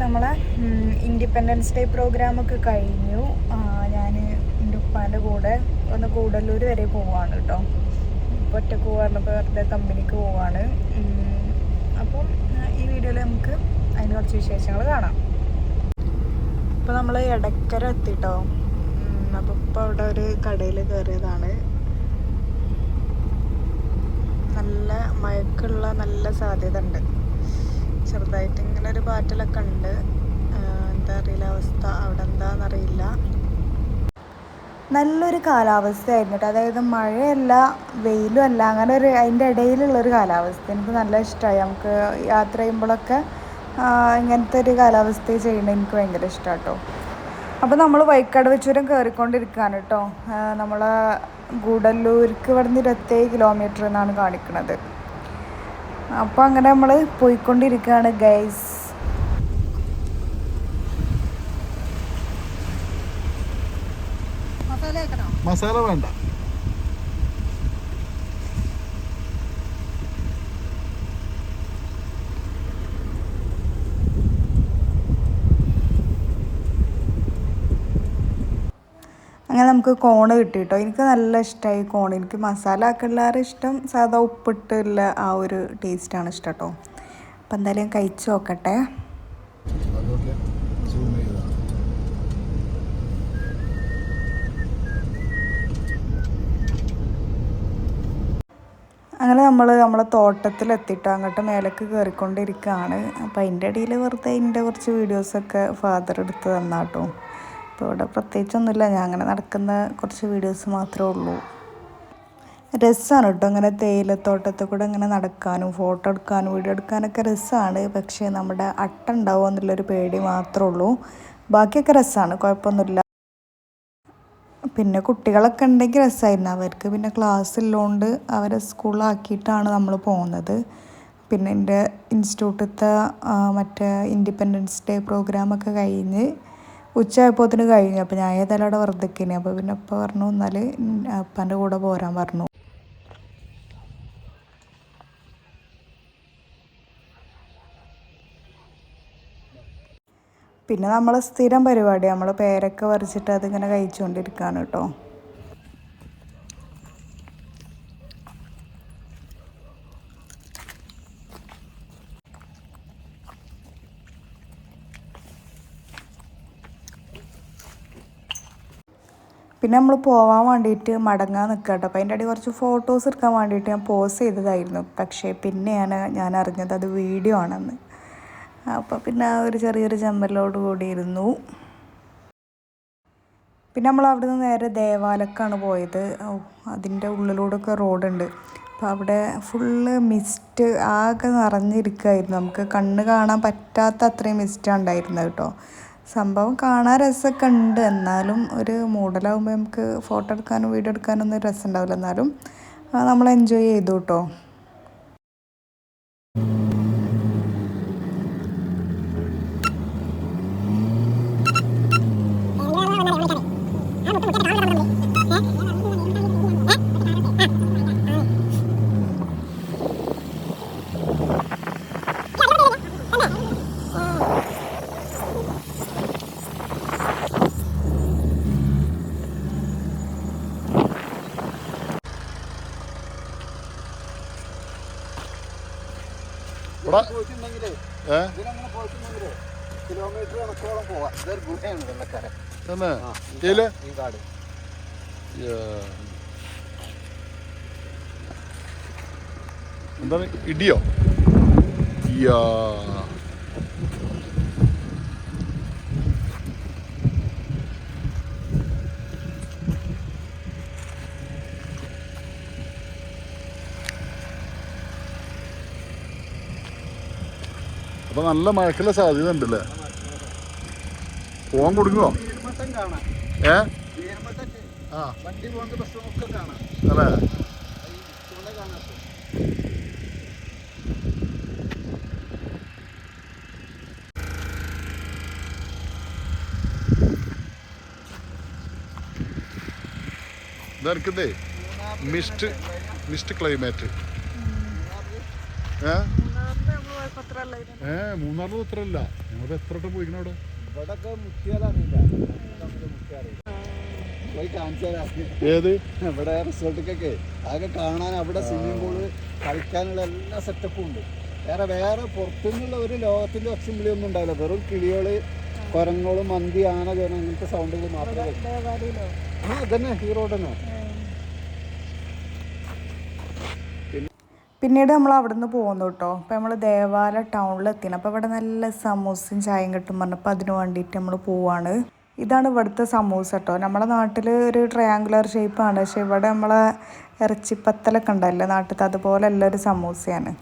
നമ്മളെ independence day പ്രോഗ്രാമൊക്കെ കഴിഞ്ഞു. ഞാൻ എന്റെ ഉപ്പാന്റെ കൂടെ ഒന്ന് കൂടല്ലൂർ വരെ പോവാണ് കേട്ടോ. ഇപ്പോൾ ഒറ്റയ്ക്ക് പോകാറുള്ളപ്പോൾ വെറുതെ കമ്പനിക്ക് പോവാണ്. അപ്പം ഈ വീഡിയോയിൽ നമുക്ക് അതിന് കുറച്ച് വിശേഷങ്ങൾ കാണാം. ഇപ്പോൾ നമ്മൾ ഇടക്കര എത്തിട്ടോ. അപ്പോൾ ഇപ്പോൾ അവിടെ ഒരു കടയിൽ കയറിയതാണ്. നല്ല മയക്കുള്ള നല്ല സാധ്യത ഉണ്ട് ചെറുതായിട്ട് ഇങ്ങനെ ഒരു പാറ്റലൊക്കെ ഉണ്ട്. എന്താ അറിയില്ല അവസ്ഥ അവിടെ എന്താണെന്നറിയില്ല നല്ലൊരു കാലാവസ്ഥയായിരുന്നു കേട്ടോ. അതായത് മഴയല്ല വെയിലും അല്ല അങ്ങനെ ഒരു അതിന്റെ ഇടയിലുള്ളൊരു കാലാവസ്ഥ. എനിക്ക് നല്ല ഇഷ്ടമായി നമുക്ക് യാത്ര ചെയ്യുമ്പോഴൊക്കെ ഇങ്ങനത്തെ ഒരു കാലാവസ്ഥ ചെയ്യണത് എനിക്ക് ഭയങ്കര ഇഷ്ടമാണ് കേട്ടോ. അപ്പോൾ നമ്മൾ വൈക്കാട് വെച്ചൂരം കയറിക്കൊണ്ടിരിക്കുകയാണ് കേട്ടോ നമ്മൾ ഗൂഡല്ലൂർക്ക് ഇവിടുന്ന് ഇരുപത്തേഴ് കിലോമീറ്റർ എന്നാണ് കാണിക്കുന്നത് അപ്പോൾ അങ്ങനെ നമ്മൾ പോയിക്കൊണ്ടിരിക്കുകയാണ് ഗൈസ് മസാല വേണ്ട. അങ്ങനെ നമുക്ക് കോണ് കിട്ടി കേട്ടോ എനിക്ക് നല്ല ഇഷ്ടമായി കോണ്. എനിക്ക് മസാല ആക്കല്ലാറ് ഇഷ്ടം സാധാ ഉപ്പിട്ടുള്ള ആ ഒരു ടേസ്റ്റാണ് ഇഷ്ടം കേട്ടോ അപ്പം എന്തായാലും കഴിച്ച് നോക്കട്ടെ. അങ്ങനെ നമ്മൾ നമ്മളെ തോട്ടത്തിലെത്തിയിട്ട് അങ്ങോട്ട് മേലേക്ക് കയറിക്കൊണ്ടിരിക്കുകയാണ് അപ്പോൾ അതിന്റെ ഇടയിൽ വെറുതെ എന്റെ കുറച്ച് വീഡിയോസൊക്കെ ഫാദർ എടുത്ത് തന്നാട്ടോ. അപ്പോൾ ഇവിടെ പ്രത്യേകിച്ചൊന്നുമില്ല. ഞാൻ അങ്ങനെ നടക്കുന്ന കുറച്ച് വീഡിയോസ് മാത്രമേ ഉള്ളൂ. രസമാണ് കേട്ടോ അങ്ങനെ തേയിലത്തോട്ടത്തിൽ കൂടെ ഇങ്ങനെ നടക്കാനും ഫോട്ടോ എടുക്കാനും വീഡിയോ എടുക്കാനൊക്കെ രസമാണ് പക്ഷേ നമ്മുടെ അട്ട ഉണ്ടാവുമോ എന്നുള്ളൊരു പേടി മാത്രമേ ഉള്ളൂ. ബാക്കിയൊക്കെ രസമാണ് കുഴപ്പമൊന്നുമില്ല. പിന്നെ കുട്ടികളൊക്കെ ഉണ്ടെങ്കിൽ രസമായിരുന്നു അവർക്ക് പിന്നെ ക്ലാസ് ഉള്ളതുകൊണ്ട് അവരെ സ്കൂളിലാക്കിയിട്ടാണ് നമ്മൾ പോകുന്നത്. പിന്നെ എന്റെ ഇൻസ്റ്റിറ്റ്യൂട്ടിലത്തെ മറ്റേ ഇൻഡിപെൻഡൻസ് ഡേ പ്രോഗ്രാമൊക്കെ കഴിഞ്ഞ് ഉച്ചയായപ്പോത്തിന് കഴിഞ്ഞു. അപ്പോൾ ഞാൻ ഏതായാലും അവിടെ വെറുതെക്കിനി. അപ്പോൾ പിന്നെ അപ്പം പറഞ്ഞു എന്നാൽ അപ്പന്റെ കൂടെ പോരാൻ പറഞ്ഞു. പിന്നെ നമ്മൾ സ്ഥിരം പരിപാടി നമ്മൾ പേരൊക്കെ വരച്ചിട്ട് അതിങ്ങനെ കഴിച്ചുകൊണ്ടിരിക്കുകയാണ് കേട്ടോ. പിന്നെ നമ്മൾ പോവാൻ വേണ്ടിയിട്ട് മടങ്ങാൻ നിൽക്കുക കേട്ടോ അപ്പോൾ അതിന്റെ അടി കുറച്ച് ഫോട്ടോസ് എടുക്കാൻ വേണ്ടിയിട്ട് ഞാൻ പോസ് ചെയ്തതായിരുന്നു. പക്ഷേ പിന്നെയാണ് ഞാൻ അറിഞ്ഞത് അത് വീഡിയോ ആണെന്ന്. അപ്പോൾ പിന്നെ ആ ഒരു ചെറിയൊരു ചമ്മലോട് കൂടിയിരുന്നു പിന്നെ നമ്മൾ അവിടെ നിന്ന് നേരെ ദേവാലക്കാണ് പോയത്. ഓ അതിന്റെ ഉള്ളിലൂടെയൊക്കെ റോഡുണ്ട്. അപ്പോൾ അവിടെ ഫുള്ള് മിസ്റ്റ് ആകെ നിറഞ്ഞിരിക്കുമായിരുന്നു നമുക്ക് കണ്ണ് കാണാൻ പറ്റാത്ത അത്രയും മിസ്റ്റാണ് ഉണ്ടായിരുന്നത് കേട്ടോ. സംഭവം കാണാൻ രസമൊക്കെ ഉണ്ട് എന്നാലും ഒരു മൂടലാകുമ്പോൾ നമുക്ക് ഫോട്ടോ എടുക്കാനും വീഡിയോ എടുക്കാനും ഒന്നും രസം ഉണ്ടാവില്ല. എന്നാലും നമ്മൾ എൻജോയ് ചെയ്തു കേട്ടോ ഇവിടെ ഏ കിലോമീറ്റർ കണക്കോളം പോവാം ഇതൊരു ഗുഹയാണ് വെള്ളക്കര തന്നെ ഇതിൽ ഈ കാട്. എന്താണ്? ഇടിയോ? യാ. അപ്പൊ നല്ല മഴക്കുള്ള സാധ്യത ഉണ്ടല്ലേ? പോകാൻ കൊടുക്കുമോ ഏ? ആ. അല്ലേ? ഇതെനിക്കുന്നേ മിസ്റ്റ് മിസ്റ്റ് ക്ലൈമാറ്റ്. ഏ? ഏ മൂന്നാറിൽ എത്ര അല്ല ഞങ്ങൾ എത്ര വട്ടം പോയിക്കണ അവിടെ? പോയി കാണിച്ചു ഏത്? ഇവിടെ റിസോർട്ടിക്കൊക്കെ അതൊക്കെ കാണാൻ അവിടെ സ്വിമ്മിംഗ് പൂൾ കളിക്കാനുള്ള എല്ലാ സെറ്റപ്പും ഉണ്ട്. വേറെ വേറെ പുറത്തുനിന്നുള്ള ഒരു ലോകത്തിന്റെ വിളിയൊന്നും ഉണ്ടാവില്ല. വെറും കിളികൾ കുരങ്ങളും മന്തി ആന അങ്ങനത്തെ സൗണ്ടുകൾ മാത്രമേ. ആ അതന്നെ ഈ റോഡ് തന്നെ. പിന്നീട് നമ്മൾ അവിടെ നിന്ന് പോകുന്നു കേട്ടോ അപ്പോൾ നമ്മൾ ദേവാല ടൗണിൽ എത്തിന് അപ്പോൾ ഇവിടെ നല്ല സമൂസയും ചായയും കിട്ടും പറഞ്ഞപ്പോൾ അതിന് വേണ്ടിയിട്ട് നമ്മൾ പോവാണ്. ഇതാണ് ഇവിടുത്തെ സമൂസ കേട്ടോ നമ്മുടെ നാട്ടിൽ ഒരു ട്രയാങ്കുലർ ഷേപ്പാണ് പക്ഷേ ഇവിടെ നമ്മളെ ഇറച്ചിപ്പത്തലൊക്കെ ഉണ്ടല്ലോ നാട്ടിൽ അതുപോലെയുള്ള ഒരു സമൂസയാണ്.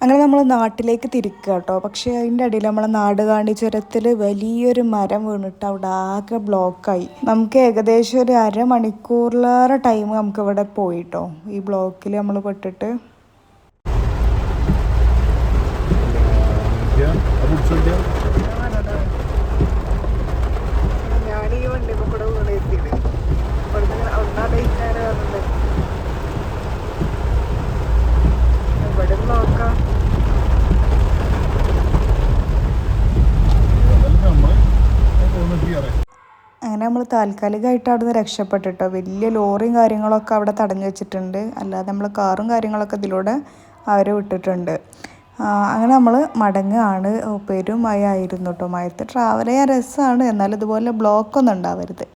അങ്ങനെ നമ്മൾ നാട്ടിലേക്ക് തിരിക്കുക കേട്ടോ പക്ഷേ അതിന്റെ ഇടയിൽ നമ്മളെ നാടുകാണി ചുരത്തിൽ വലിയൊരു മരം വീണിട്ട് അവിടെ ആകെ ബ്ലോക്കായി നമുക്ക് ഏകദേശം ഒരു അരമണിക്കൂറിലേറെ ടൈം നമുക്ക് ഇവിടെ പോയിട്ടോ ഈ ബ്ലോക്കിൽ നമ്മൾ പെട്ടിട്ട്. ഞാൻ ഈ വണ്ടി കൂടെ ഇവിടെ നോക്കാം. അങ്ങനെ നമ്മൾ താൽക്കാലികമായിട്ട് അവിടെ നിന്ന് രക്ഷപ്പെട്ടിട്ടോ. വലിയ ലോറിയും കാര്യങ്ങളൊക്കെ അവിടെ തടഞ്ഞു വെച്ചിട്ടുണ്ട്. അല്ലാതെ നമ്മൾ കാറും കാര്യങ്ങളൊക്കെ ഇതിലൂടെ അവർ വിട്ടിട്ടുണ്ട്. അങ്ങനെ നമ്മൾ മടങ്ങുകയാണ് പെരുമഴ പെരും മഴ ആയിരുന്നു കേട്ടോ മഴത്ത് ട്രാവൽ ചെയ്യാൻ രസമാണ് എന്നാലും ഇതുപോലെ ബ്ലോക്കൊന്നും ഉണ്ടാവരുത്.